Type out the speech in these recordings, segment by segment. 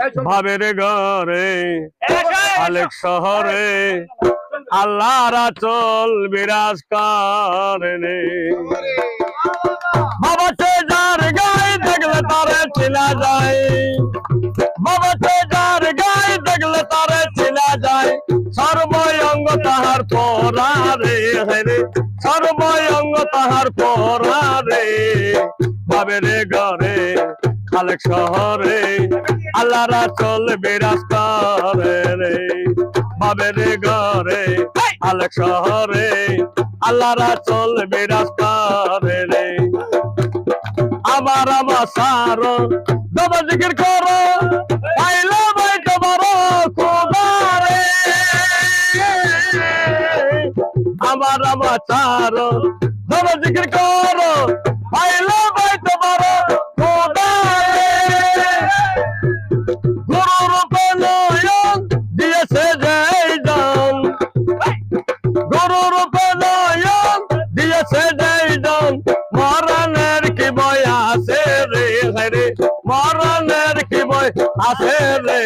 ভাবের ঘরে আলেক শহরে আল্লাহ রাচল বিরাজ কারণে বাবা সে যার গায়ে দেখলে তারে চিনা যায়। বাবা সে যার গায়ে দেখলে তারে চিনা যায়। সর্বঙ্গ তাহার পরারে হেরে সর্বঙ্গ তাহার পরারে বাবের ঘরে খালেক শহরে আল্লাহ রাচল বিরাজ করে রে বাবের ঘরে। আলেক শহরে আল্লাহ রাচল বিরাজ করে রে আমার আমার সারো দবা জিকির করো পাইলো ভাই তোমার কুমারে। আমার আমার দবা জিকির করো পাইলো জয় জন মরণের কি বই আছে রে? রে, মরণের কি বই আছে রে?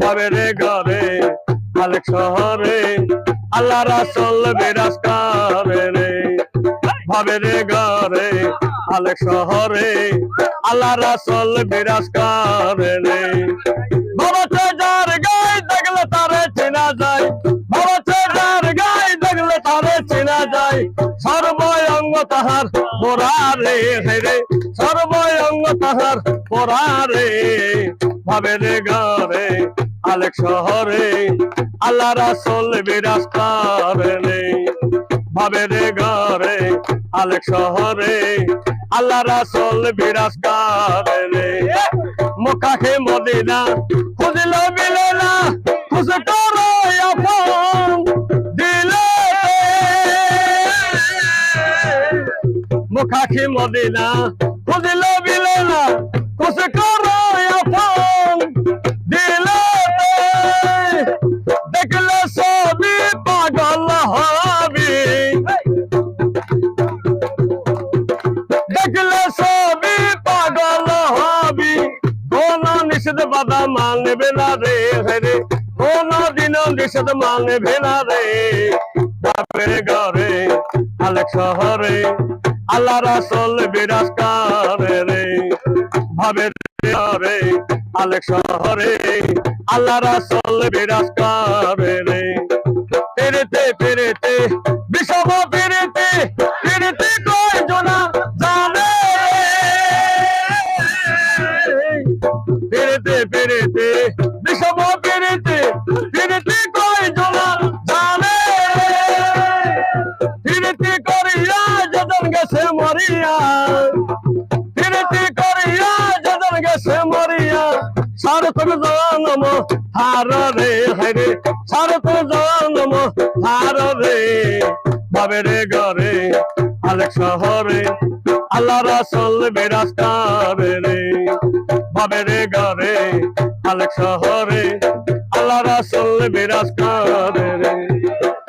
যাবে রে ঘরে আলেক শহরে, আল্লাহ রাসল বিরাজ করে রে। ভাবে রে ঘরে আলেক শহরে, আল্লাহ রাসল বিরাজ করে রে। বাবা যার গায়ে দেখলে তারে চেনা যায়। তাহার পোড়ারে রে সর্বঙ্গ তাহার পোড়ারে ভাবে রে ঘরে আলেক শহরে, আল্লাহ রাসল বিরাজ করে ভাবে রে ঘরে আলেক শহরে, আল্লাহ রাসল বিরাজ করে রে। মুখাকে মদিনা মুখাখি মদিনা? খুঁজল মিলে না খুঁজ করো আপন দিলে দেখলে সবই পাগল হবি। দেখলে সবই পাগল হবি। কোন নিষেধ বাধা মানবে না রে রে। কোন দিন নিষেধ মানবে না রে। বাপের ঘরে আলেক শহরে আল্লাহ রাসল বিরাজ করে রে ভাবের ঘরে আলেক শহরে। আল্লাহ রাসল বিরাজ করে রে ফিরতে ফিরতে, বিষম ফিরতে ফিরতে কয়জনা জানে? ফিরতে ফিরতে গেছে মরিয়া। ফিরতে করিয়া যদন গেছে মরিয়া। সারথন জন্ম হার রে হরে সারথন জন্ম হার রে। বাবের ঘরে, আলেক শহরে, আল্লাহ রাসল বিরাজ করে রে। বাবের ঘরে, আলেক শহরে, আল্লাহ রাসল বিরাজ করে রে।